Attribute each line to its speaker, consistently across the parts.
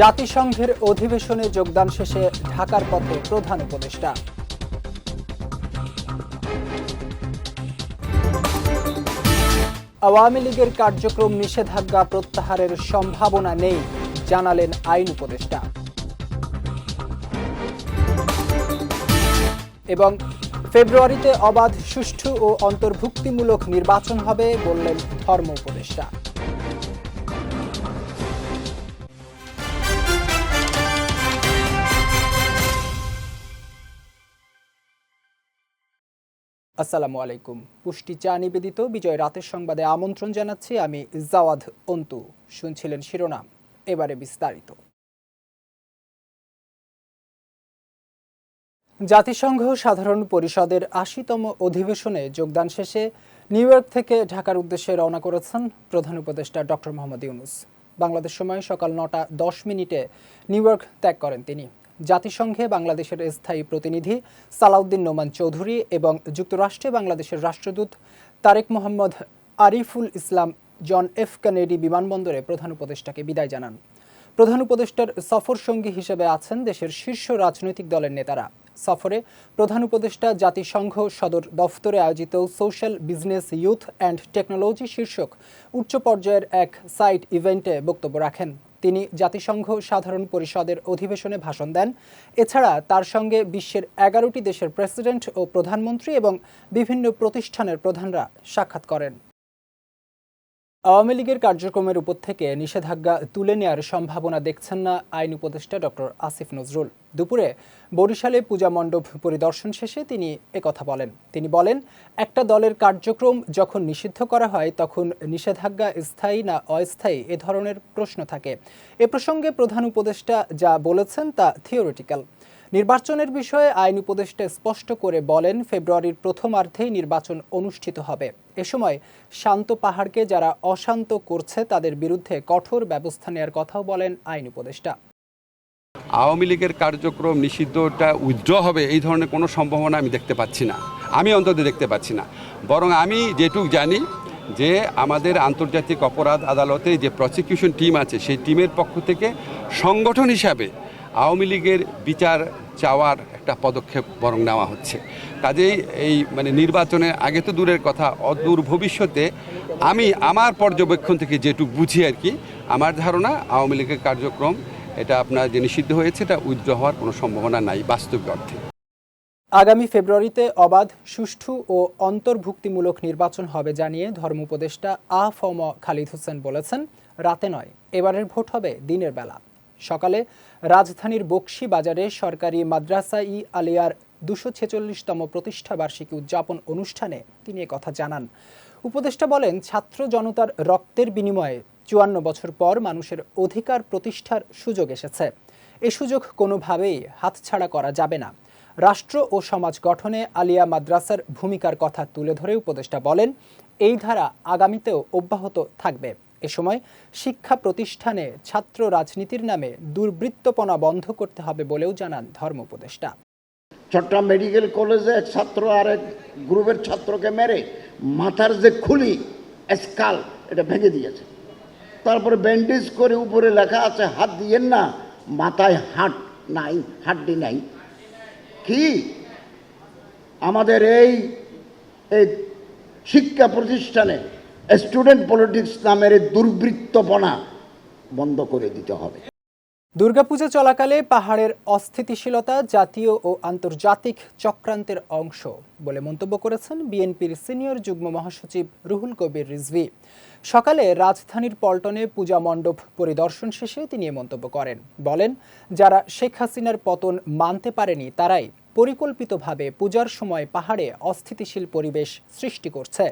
Speaker 1: জাতিসংঘের অধিবেশনে যোগদান শেষে ঢাকার পথে প্রধান উপদেষ্টা আওয়ামী লীগের কার্যক্রম নিষেধাজ্ঞা প্রত্যাহারের সম্ভাবনা নেই জানালেন আইন উপদেষ্টা এবং ফেব্রুয়ারিতে অবাধ সুষ্ঠু ও অন্তর্ভুক্তিমূলক নির্বাচন হবে বললেন ধর্ম উপদেষ্টা
Speaker 2: আসসালামু আলাইকুম পুষ্টি চা নিবেদিত বিজয় রাতের সংবাদে আমন্ত্রণ জানাচ্ছি আমি জাওয়াদ অন্তু শুনছিলেন শিরোনাম এবারে বিস্তারিত জাতিসংঘ সাধারণ পরিষদের আশিতম অধিবেশনে যোগদান শেষে নিউ ইয়র্ক থেকে ঢাকার উদ্দেশ্যে রওনা করেছেন প্রধান উপদেষ্টা ডক্টর মোহাম্মদ ইউনুস বাংলাদেশ সময় সকাল নটা দশ মিনিটে নিউ ইয়র্ক ত্যাগ করেন তিনি জাতিসংঘে বাংলাদেশের স্থায়ী প্রতিনিধি সালাউদ্দিন নোমান চৌধুরী এবং যুক্তরাষ্ট্রে বাংলাদেশের রাষ্ট্রদূত Tarek Mohammad Ariful Islam John F Kennedy বিমানবন্দরে প্রধান উপদেষ্টাকে বিদায় জানান প্রধান উপদেষ্টার সফর সঙ্গী হিসেবে আছেন দেশের শীর্ষ রাজনৈতিক দলের নেতারা সফরে প্রধান উপদেষ্টা জাতিসংঘ সদর দফতরে আয়োজিত social business youth and technology শীর্ষক উচ্চ পর্যায়ের এক সাইট ইভেন্টে বক্তব্য রাখেন তিনি জাতিসংঘ সাধারণ পরিষদের অধিবেশনে ভাষণ দেন এছাড়া তার সঙ্গে বিশ্বের এগারোটি দেশের প্রেসিডেন্ট ও প্রধানমন্ত্রী এবং বিভিন্ন প্রতিষ্ঠানের প্রধানরা সাক্ষাৎ করেন আওয়ামী লীগের কার্যক্রমের উপর থেকে নিষেধাজ্ঞা তুলে নেয়ার সম্ভাবনা দেখছেন না আইন উপদেষ্টা ডক্টর আসিফ নজরুল দুপুরে বরিশালে পূজা মণ্ডপ পরিদর্শন শেষে তিনি একথা বলেন তিনি বলেন একটা দলের কার্যক্রম যখন নিষিদ্ধ করা হয় তখন নিষেধাজ্ঞা স্থায়ী না অস্থায়ী এ ধরনের প্রশ্ন থাকে এ প্রসঙ্গে প্রধান উপদেষ্টা যা বলেছেন তা থিওরিটিক্যাল নির্বাচনের বিষয়ে আইন উপদেষ্টা স্পষ্ট করে বলেন ফেব্রুয়ারির প্রথমার্ধেই নির্বাচন অনুষ্ঠিত হবে এ সময় শান্ত পাহাড়কে যারা অশান্ত করছে তাদের বিরুদ্ধে কঠোর ব্যবস্থা নেওয়ার কথাও বলেন আইন উপদেষ্টা
Speaker 3: আওয়ামী লীগের কার্যক্রম নিষিদ্ধটা উজ্জ্ব হবে এই ধরনের কোনো সম্ভাবনা আমি দেখতে পাচ্ছি না আমি অন্তত দেখতে পাচ্ছি না বরং আমি যেটুক জানি যে আমাদের আন্তর্জাতিক অপরাধ আদালতে যে প্রসিকিউশন টিম আছে সেই টিমের পক্ষ থেকে সংগঠন হিসাবে আওয়ামী লীগের বিচার চাওয়ার একটা পদক্ষেপ বরং নেওয়া হচ্ছে কাজেই এই মানে নির্বাচনের আগে তো দূরের কথা অদূর ভবিষ্যতে আমি আমার পর্যবেক্ষণ থেকে যেটুকু বুঝি আর কি আমার ধারণা আওয়ামী লীগের কার্যক্রম এটা আপনার যে নিষিদ্ধ হয়েছে এটা উইথড্র হওয়ার কোনো সম্ভাবনা নাই বাস্তবিক অর্থে
Speaker 2: আগামী ফেব্রুয়ারিতে অবাধ সুষ্ঠু ও অন্তর্ভুক্তিমূলক নির্বাচন হবে জানিয়ে ধর্ম উপদেষ্টা আ ফম খালিদ হোসেন বলেছেন রাতে নয় এবারের ভোট হবে দিনের বেলা সকালে রাজধানীর বক্সি বাজারে সরকারি মাদ্রাসা ই আলিয়ার দুশো ছেচল্লিশতম প্রতিষ্ঠাবার্ষিকী উদযাপন অনুষ্ঠানে তিনি কথা জানান উপদেষ্টা বলেন ছাত্র জনতার রক্তের বিনিময়ে চুয়ান্ন বছর পর মানুষের অধিকার প্রতিষ্ঠার সুযোগ এসেছে এ সুযোগ কোনোভাবেই হাতছাড়া করা যাবে না রাষ্ট্র ও সমাজ গঠনে আলিয়া মাদ্রাসার ভূমিকার কথা তুলে ধরে উপদেষ্টা বলেন এই ধারা আগামীতেও অব্যাহত থাকবে এ সময় শিক্ষা প্রতিষ্ঠানে ছাত্র রাজনীতির নামে দুর্বৃত্তপনা বন্ধ করতে হবে বলেও জানান ধর্ম উপদেষ্টা
Speaker 4: চট্টগ্রাম মেডিকেল কলেজে এক ছাত্র আর এক গ্রুপের ছাত্রকে মেরে মাথার যে খুলি স্কাল এটা ভেঙে দিয়েছে তারপরে ব্যান্ডেজ করে উপরে লেখা আছে হাত দিয়েন না মাথায় হাট নাই হাড্ডি নাই কি আমাদের এই শিক্ষা প্রতিষ্ঠানে স্টুডেন্ট পলিটিক্স নামের দুর্বৃত্তপনা বন্ধ করে দিতে হবে
Speaker 2: দুর্গাপূজা চলাকালে পাহাড়ের অস্থিতিশীলতা জাতীয় ও আন্তর্জাতিক চক্রান্তের অংশ বলে মন্তব্য করেছেন বিএনপির সিনিয়র যুগ্ম মহাসচিব রুহুল কবির রিজভি সকালে রাজধানীর পল্টনে পূজা মণ্ডপ পরিদর্শন শেষে তিনি এ মন্তব্য করেন বলেন যারা শেখ হাসিনার পতন মানতে পারেনি তারাই পরিকল্পিতভাবে পূজার সময় পাহাড়ে অস্থিতিশীল পরিবেশ সৃষ্টি করছে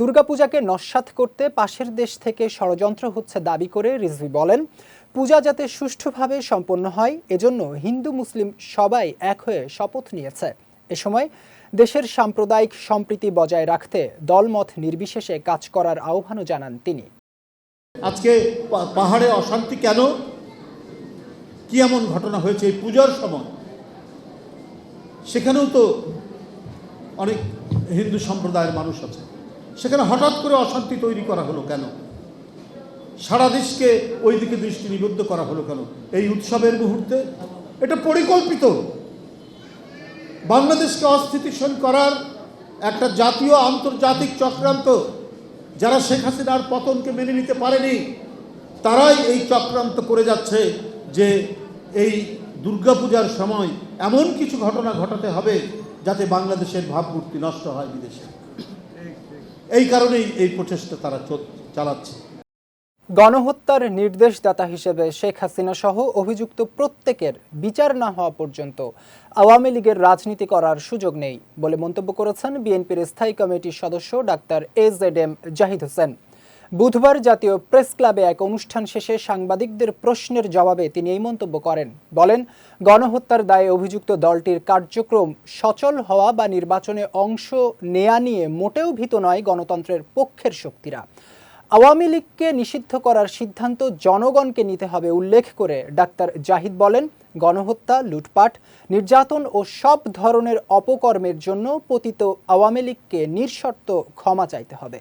Speaker 2: দুর্গাপূজাকে নস্বাত করতে পাশের দেশ থেকে ষড়যন্ত্র হচ্ছে দাবি করে রিজভি বলেন পূজা যাতে সুষ্ঠুভাবে সম্পন্ন হয় এজন্য হিন্দু মুসলিম সবাই এক হয়ে শপথ নিয়েছে এ সময় দেশের সাম্প্রদায়িক সম্প্রীতি বজায় রাখতে দলমত নির্বিশেষে কাজ করার আহ্বানও জানান তিনি
Speaker 5: আজকে পাহাড়ে অশান্তি কেন কি এমন ঘটনা হয়েছে এই পূজার সময় সেখানেও তো অনেক হিন্দু সম্প্রদায়ের মানুষ আছে সেখানে হঠাৎ করে অশান্তি তৈরি করা হলো কেন সারা দেশকে ওই দিকে দৃষ্টি নিবদ্ধ করা হলো কেন এই উৎসবের মুহূর্তে এটা পরিকল্পিত বাংলাদেশকে অস্থিতিশীল করার একটা জাতীয় আন্তর্জাতিক চক্রান্ত যারা শেখ হাসিনার পতনকে মেনে নিতে পারেনি তারাই এই চক্রান্ত করে যাচ্ছে যে এই দুর্গাপূজার সময় এমন কিছু ঘটনা ঘটাতে হবে যাতে বাংলাদেশের ভাবমূর্তি নষ্ট হয় বিদেশে এই কারণেই এই প্রচেষ্টা তারা চালাচ্ছে
Speaker 2: গণহত্যার নির্দেশদাতা হিসেবে শেখ হাসিনা সহ অভিযুক্ত প্রত্যেকের বিচার না হওয়া পর্যন্ত আওয়ামী লীগের রাজনীতি করার সুযোগ নেই বলে মন্তব্য করেছেন বিএনপির স্থায়ী কমিটির সদস্য doctor A Z M Zahid Hossain বুধবার জাতীয় প্রেস ক্লাবে এক অনুষ্ঠান শেষে সাংবাদিকদের প্রশ্নের জবাবে তিনি এই মন্তব্য করেন বলেন গণহত্যার দায়ে অভিযুক্ত দলটির কার্যক্রম সচল হওয়া বা নির্বাচনে অংশ নেয়া নিয়ে মোটেও ভীত নয় গণতন্ত্রের পক্ষের শক্তিরা আওয়ামী লীগকে নিষিদ্ধ করার সিদ্ধান্ত জনগণকে নিতে হবে উল্লেখ করে ডাক্তার জাহিদ বলেন গণহত্যা লুটপাট নির্যাতন ও সব ধরনের অপকর্মের জন্য পতিত আওয়ামী লীগকে নিঃশর্ত ক্ষমা চাইতে হবে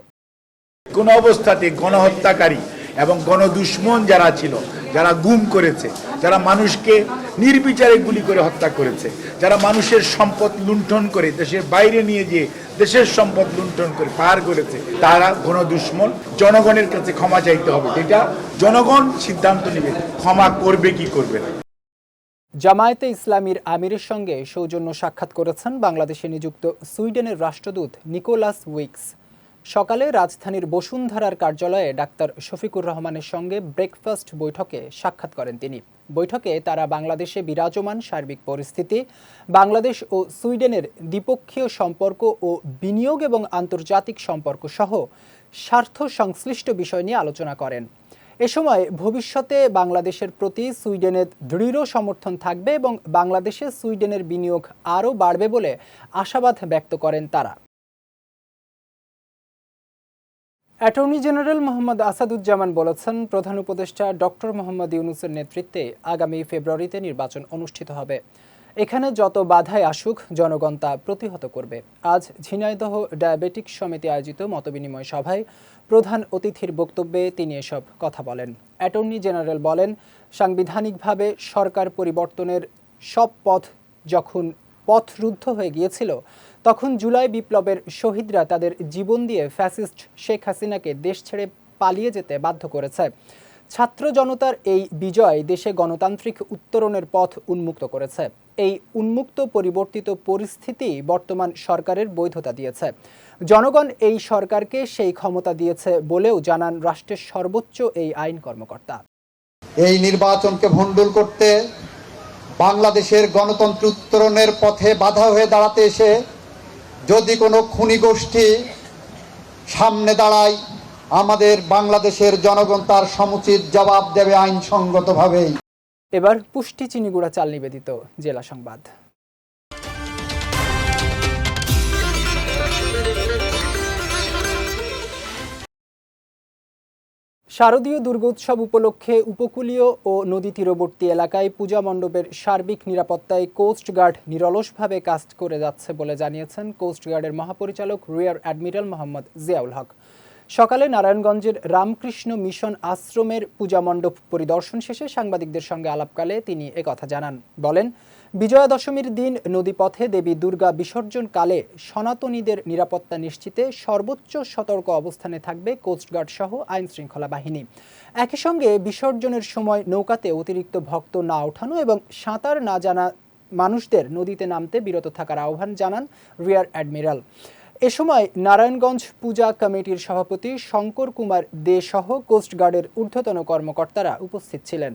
Speaker 6: কোন অবস্থাতে গণহত্যাকারী এবং গণদুশ্মন যারা ছিল যারা গুম করেছে যারা মানুষকে নির্বিচারে গুলি করে হত্যা করেছে যারা মানুষের সম্পদ লুণ্ঠন করে দেশের বাইরে নিয়ে যেয়ে দেশের সম্পদ লুণ্ঠন করে পার করেছে তারা ঘন দুশ্মন জনগণের কাছে ক্ষমা চাইতে হবে এটা জনগণ সিদ্ধান্ত নেবে ক্ষমা করবে কি করবে না
Speaker 2: জামায়াতে ইসলামীর আমিরের সঙ্গে সৌজন্য সাক্ষাৎ করেছেন বাংলাদেশে নিযুক্ত সুইডেনের রাষ্ট্রদূত নিকোলাস উইক্স সকালে রাজধানীর বসুন্ধরার কার্যালয়ে ডাক্তার শফিকুর রহমানের সঙ্গে ব্রেকফাস্ট বৈঠকে সাক্ষাৎ করেন তিনি বৈঠকে তারা বাংলাদেশে বিরাজমান সার্বিক পরিস্থিতি বাংলাদেশ ও সুইডেনের দ্বিপক্ষীয় সম্পর্ক ও বিনিয়োগ এবং আন্তর্জাতিক সম্পর্ক সহ স্বার্থ সংশ্লিষ্ট বিষয় নিয়ে আলোচনা করেন এ সময় ভবিষ্যতে বাংলাদেশের প্রতি সুইডেনের দৃঢ় সমর্থন থাকবে এবং বাংলাদেশে সুইডেনের বিনিয়োগ আরও বাড়বে বলে আশাবাদ ব্যক্ত করেন তারা অ্যাটর্নি জেনারেল মোহাম্মদ আসাদুজ্জামান বলেছেন প্রধান উপদেষ্টা ডক্টর মোহাম্মদ ইউনুসের নেতৃত্বে আগামী ফেব্রুয়ারিতে নির্বাচন অনুষ্ঠিত হবে এখানে যত বাধায় আসুক জনগণ তা প্রতিহত করবে আজ ঝিনাইদহ ডায়াবেটিক সমিতি আয়োজিত মতবিনিময় সভায় প্রধান অতিথির বক্তব্যে তিনি এসব কথা বলেন অ্যাটর্নি জেনারেল বলেন সাংবিধানিকভাবে সরকার পরিবর্তনের সব পথ যখন পথ রুদ্ধ হয়ে গিয়েছিল তখন জুলাই বিপ্লবের শহীদরা তাদের জীবন দিয়ে ফ্যাসিস্ট শেখ হাসিনাকে দেশ ছেড়ে পালিয়ে যেতে বাধ্য করেছে ছাত্র জনতার এই বিজয় দেশে গণতান্ত্রিক উত্তরণের পথ উন্মুক্ত করেছে এই উন্মুক্ত পরিবর্তিত পরিস্থিতি বর্তমান সরকারের বৈধতা দিয়েছে জনগণ এই সরকারকে সেই ক্ষমতা দিয়েছে বলেও জানান রাষ্ট্রের সর্বোচ্চ এই আইন কর্মকর্তা
Speaker 7: এই নির্বাচনকে ভণ্ডুল করতে বাংলাদেশের গণতন্ত্র উত্তরণের পথে বাধা হয়ে দাঁড়াতে এসে যদি কোনো খুনি গোষ্ঠী সামনে দাঁড়ায় আমাদের বাংলাদেশের জনগণ তার সমুচিত জবাব দেবে আইনসঙ্গতভাবেই
Speaker 2: এবার পুষ্টি চিনিগুড়া চাল নিবেদিত জেলা সংবাদ শারদীয় দুর্গোৎসব উপলক্ষে উপকূলীয় ও নদী তীরবর্তী এলাকায় পূজা মণ্ডপের সার্বিক নিরাপত্তায় কোস্টগার্ড নিরলসভাবে কাজ করে যাচ্ছে বলে জানিয়েছেন কোস্টগার্ডের মহাপরিচালক রিয়ার অ্যাডমিরাল মোহাম্মদ জিয়াউল হক সকালে নারায়ণগঞ্জের রামকৃষ্ণ মিশন আশ্রমের পূজা মণ্ডপ পরিদর্শন শেষে সাংবাদিকদের সঙ্গে আলাপকালে তিনি একথা জানান বলেন বিজয়া দশমীর দিন নদীপথে দেবী দুর্গা বিসর্জনকালে সনাতনীদের নিরাপত্তা নিশ্চিতে সর্বোচ্চ সতর্ক অবস্থানে থাকবে কোস্টগার্ড সহ আইন শৃঙ্খলা বাহিনী একই সঙ্গে বিসর্জনের সময় নৌকাতে অতিরিক্ত ভক্ত না ওঠানো এবং সাঁতার না জানা মানুষদের নদীতে নামতে বিরত থাকার আহ্বান জানান রিয়ার অ্যাডমিরাল এ সময় নারায়ণগঞ্জ পূজা কমিটির সভাপতি শঙ্কর কুমার দে সহ কোস্টগার্ডের ঊর্ধ্বতন কর্মকর্তারা উপস্থিত ছিলেন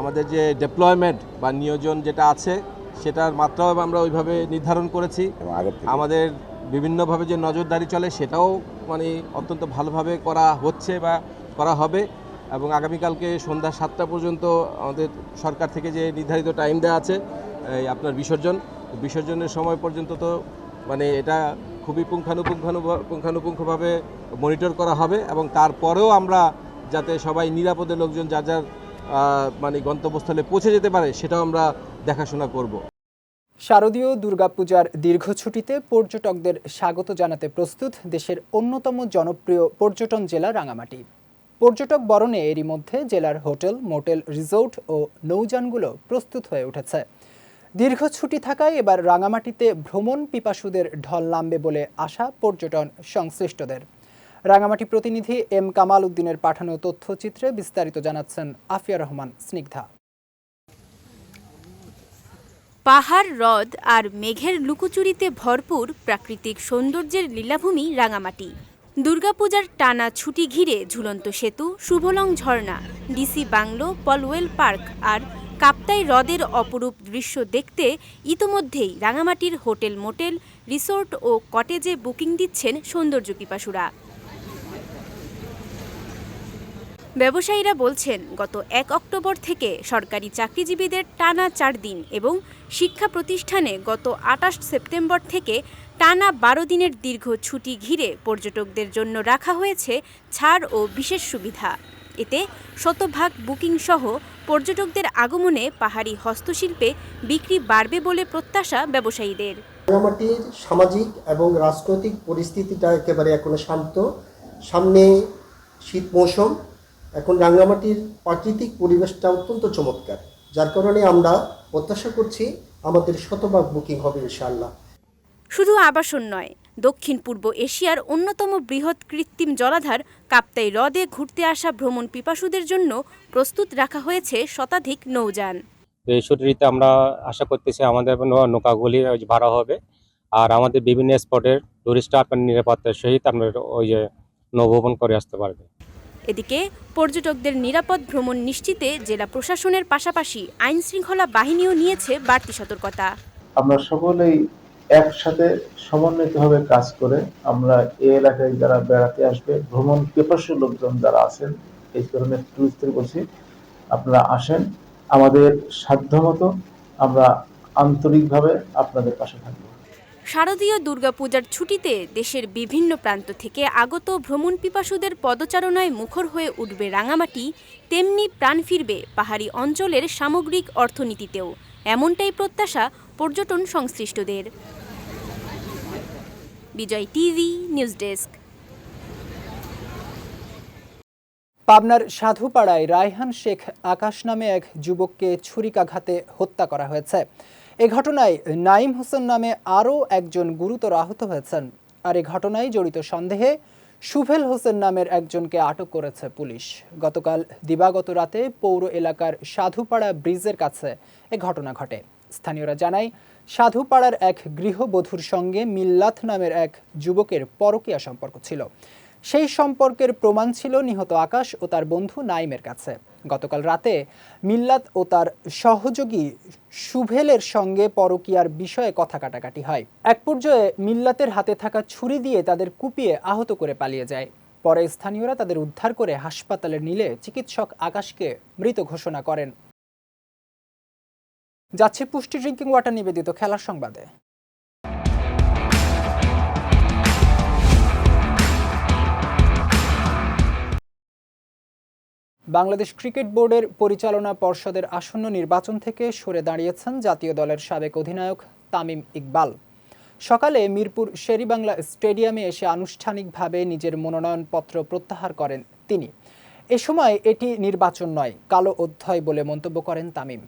Speaker 8: আমাদের যে ডেপ্লয়মেন্ট বা নিয়োজন যেটা আছে সেটার মাত্রাও আমরা ওইভাবে নির্ধারণ করেছি আমাদের বিভিন্নভাবে যে নজরদারি চলে সেটাও মানে অত্যন্ত ভালোভাবে করা হচ্ছে বা করা হবে এবং আগামীকালকে সন্ধ্যা সাতটা পর্যন্ত আমাদের সরকার থেকে যে নির্ধারিত টাইম দেওয়া আছে এই আপনার বিসর্জন বিসর্জনের সময় পর্যন্ত তো মানে এটা খুবই পুঙ্খানুপুঙ্খানু পুঙ্খানুপুঙ্খভাবে মনিটর করা হবে এবং তারপরেও আমরা যাতে সবাই নিরাপদে লোকজন যার যার মানে গন্তব্যস্থলে পৌঁছে যেতে পারে সেটাও আমরা দেখাশোনা করব
Speaker 2: শারদীয় দুর্গাপূজার দীর্ঘ ছুটিতে পর্যটকদের স্বাগত জানাতে প্রস্তুত দেশের অন্যতম জনপ্রিয় পর্যটন জেলা রাঙামাটি পর্যটক বরণে এরই মধ্যে জেলার হোটেল মোটেল রিসোর্ট ও নৌযানগুলো প্রস্তুত হয়ে উঠেছে দীর্ঘ ছুটি থাকায় এবার রাঙামাটিতে ভ্রমণ পিপাসুদের ঢল নামবে বলে আশা পর্যটন সংশ্লিষ্টদের রাঙামাটি প্রতিনিধি এম কামাল উদ্দিনের পাঠানো তথ্যচিত্রে বিস্তারিত জানাচ্ছেন আফিয়া রহমান স্নিগ্ধা
Speaker 9: পাহাড় হ্রদ আর মেঘের লুকোচুরিতে ভরপুর প্রাকৃতিক সৌন্দর্যের লীলাভূমি রাঙামাটি দুর্গাপূজার টানা ছুটি ঘিরে ঝুলন্ত সেতু শুভলং ঝর্ণা ডিসি বাংলো পলওয়েল পার্ক আর কাপ্তাই হ্রদের অপরূপ দৃশ্য দেখতে ইতোমধ্যেই রাঙামাটির হোটেল মোটেল রিসোর্ট ও কটেজে বুকিং দিচ্ছেন সৌন্দর্য পিপাসুরা ব্যবসায়ীরা বলছেন গত এক অক্টোবর থেকে সরকারি চাকরিজীবীদের টানা চার দিন এবং শিক্ষা প্রতিষ্ঠানে গত আটাশ সেপ্টেম্বর থেকে টানা বারো দিনের দীর্ঘ ছুটি ঘিরে পর্যটকদের জন্য রাখা হয়েছে ছাড় ও বিশেষ সুবিধা এতে শতভাগ বুকিং সহ পর্যটকদের আগমনে পাহাড়ি হস্তশিল্পে বিক্রি বাড়বে বলে প্রত্যাশা ব্যবসায়ীদের
Speaker 10: রাঙামাটির সামাজিক এবং রাজনৈতিক পরিস্থিতিটা একেবারে এখনো শান্ত সামনে শীত মৌসুম এখন রাঙ্গামাটির প্রাকৃতিক পরিবেশটা অত্যন্ত চমৎকার যার কারণে আমরা প্রত্যাশা করছি আমাদের শতভাগ বুকিং হবে ইনশাআল্লাহ
Speaker 9: শুধু আবাসন নয় দক্ষিণ পূর্ব এশিয়ার অন্যতম বৃহৎ কৃত্রিম জলাধার কাপ্তাই হ্রদে ঘুরতে আসা ভ্রমণ পিপাসুদের জন্য প্রস্তুত রাখা হয়েছে শতাধিক নৌযান
Speaker 11: এই আমরা আশা করতেছি আমাদের নৌকাগুলি ভাড়া হবে আর আমাদের বিভিন্ন স্পটের টুরিস্ট আপনার নিরাপত্তার সহিত আপনার ওই যে নৌভবন করে আসতে পারবে
Speaker 9: এদিকে পর্যটকদের নিরাপদ ভ্রমণ নিশ্চিতে জেলা প্রশাসনের পাশাপাশি আইন শৃঙ্খলা বাহিনীও নিয়েছে বাড়তি সতর্কতা
Speaker 12: আমরা সকলেই একসাথে সমন্বিতভাবে কাজ করে আমরা এই এলাকায় যারা বেড়াতে আসবে ভ্রমণ পেপাসু লোকজন যারা আছেন এই ধরনের টুরিস্টদের বলছি আপনারা আসেন আমাদের সাধ্যমতো আমরা আন্তরিকভাবে আপনাদের পাশে থাকব
Speaker 9: শারদীয় দুর্গাপূজার ছুটিতে দেশের বিভিন্ন প্রান্ত থেকে আগত ভ্রমণ পিপাসুদের পদচারণায় মুখর হয়ে উঠবে রাঙামাটি তেমনি প্রাণ ফিরবে পাহাড়ি অঞ্চলের সামগ্রিক অর্থনীতিতেও এমনটাই প্রত্যাশা পর্যটন সংশ্লিষ্টদের বিজয় টিভি নিউজ ডেস্ক
Speaker 2: পাবনার সাধুপাড়ায় রায়হান শেখ আকাশ নামে এক যুবককে ছুরিকাঘাতে হত্যা করা হয়েছে এ ঘটনায় নাইম হোসেন নামে আরও একজন গুরুতর আহত হয়েছেন আর এ ঘটনায় জড়িত সন্দেহে সুভেল হোসেন নামের একজনকে আটক করেছে পুলিশ গতকাল দিবাগত রাতে পৌর এলাকার সাধুপাড়া ব্রিজের কাছে এ ঘটনা ঘটে স্থানীয়রা জানায় সাধুপাড়ার এক গৃহবধূর সঙ্গে মিল্লাথ নামের এক যুবকের পরকীয়া সম্পর্ক ছিল সেই সম্পর্কের প্রমাণ ছিল নিহত আকাশ ও তার বন্ধু নাইমের কাছে গতকাল রাতে মিল্লাত ও তার সহযোগী সুভেলের সঙ্গে পরকিয়ার বিষয়ে কথা কাটাকাটি হয় এক পর্যায়ে মিল্লাতের হাতে থাকা ছুরি দিয়ে তাদের কুপিয়ে আহত করে পালিয়ে যায় পরে স্থানীয়রা তাদের উদ্ধার করে হাসপাতালে নিলে চিকিৎসক আকাশকে মৃত ঘোষণা করেন যাচ্ছে পুষ্টি ড্রিঙ্কিং ওয়াটার নিবেদিত খেলার সংবাদে বাংলাদেশ ক্রিকেট বোর্ডের পরিচালনা পর্ষদের আসন্ন নির্বাচন থেকে সরে দাঁড়িয়েছেন জাতীয় দলের সাবেক অধিনায়ক তামিম ইকবাল সকালে মিরপুর শেরিবাংলা স্টেডিয়ামে এসে আনুষ্ঠানিকভাবে নিজের মনোনয়নপত্র প্রত্যাহার করেন তিনি এ সময় এটি নির্বাচন নয় কালো অধ্যায় বলে মন্তব্য করেন তামিম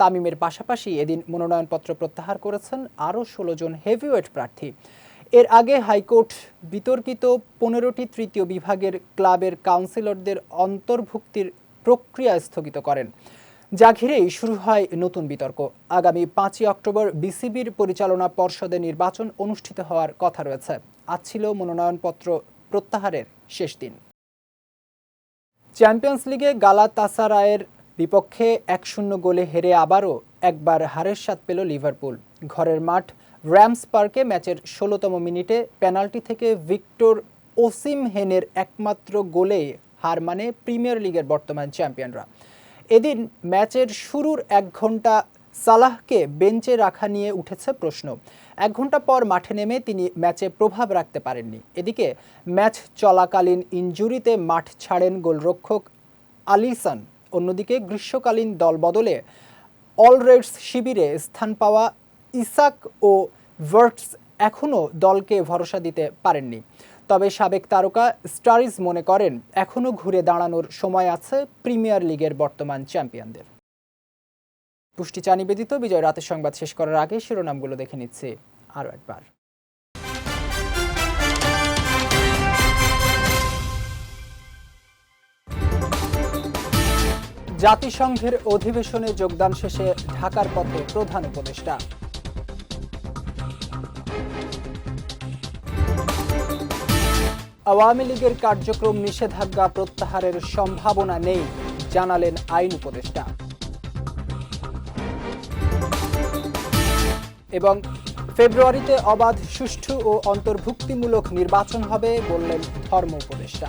Speaker 2: তামিমের পাশাপাশি এদিন মনোনয়নপত্র প্রত্যাহার করেছেন আরও ষোলো জন হেভিওয়েট প্রার্থী এর আগে হাইকোর্ট বিতর্কিত পনেরোটি তৃতীয় বিভাগের ক্লাবের কাউন্সিলরদের অন্তর্ভুক্তির প্রক্রিয়া স্থগিত করেন যা ঘিরেই শুরু হয় নতুন বিতর্ক আগামী পাঁচই অক্টোবর বিসিবির পরিচালনা পর্ষদের নির্বাচন অনুষ্ঠিত হওয়ার কথা রয়েছে আজ ছিল মনোনয়নপত্র প্রত্যাহারের শেষ দিন চ্যাম্পিয়ন্স লিগে গালা তাসারায়ের বিপক্ষে এক শূন্য গোলে হেরে আবারও একবার হারের স্বাদ পেল লিভারপুল ঘরের মাঠ র্যামস পার্কে ম্যাচের ষোলোতম মিনিটে পেনাল্টি থেকে ভিক্টর ওসিম হেনের একমাত্র গোলে হার মানে প্রিমিয়ার লিগের বর্তমান চ্যাম্পিয়নরা এদিন ম্যাচের শুরুর এক ঘন্টা সালাহকে বেঞ্চে রাখা নিয়ে উঠেছে প্রশ্ন এক ঘন্টা পর মাঠে নেমে তিনি ম্যাচে প্রভাব রাখতে পারেননি এদিকে ম্যাচ চলাকালীন ইঞ্জুরিতে মাঠ ছাড়েন গোলরক্ষক আলিসান অন্যদিকে গ্রীষ্মকালীন দল বদলে অলরেডস শিবিরে স্থান পাওয়া ইসাক ও ভার্টস এখনও দলকে ভরসা দিতে পারেননি তবে সাবেক তারকা স্টারিজ মনে করেন এখনও ঘুরে দাঁড়ানোর সময় আছে প্রিমিয়ার লিগের বর্তমান চ্যাম্পিয়নদের পুষ্টি চা নিবেদিত বিজয় রাতের সংবাদ শেষ করার আগে শিরোনামগুলো দেখে নিচ্ছে আরও একবার জাতিসংঘের অধিবেশনে যোগদান শেষে ঢাকার পথে প্রধান উপদেষ্টা আওয়ামী লীগের কার্যক্রম নিষেধাজ্ঞা প্রত্যাহারের সম্ভাবনা নেই জানালেন আইন উপদেষ্টা এবং ফেব্রুয়ারিতে অবাধ সুষ্ঠু ও অন্তর্ভুক্তিমূলক নির্বাচন হবে বললেন ধর্ম উপদেষ্টা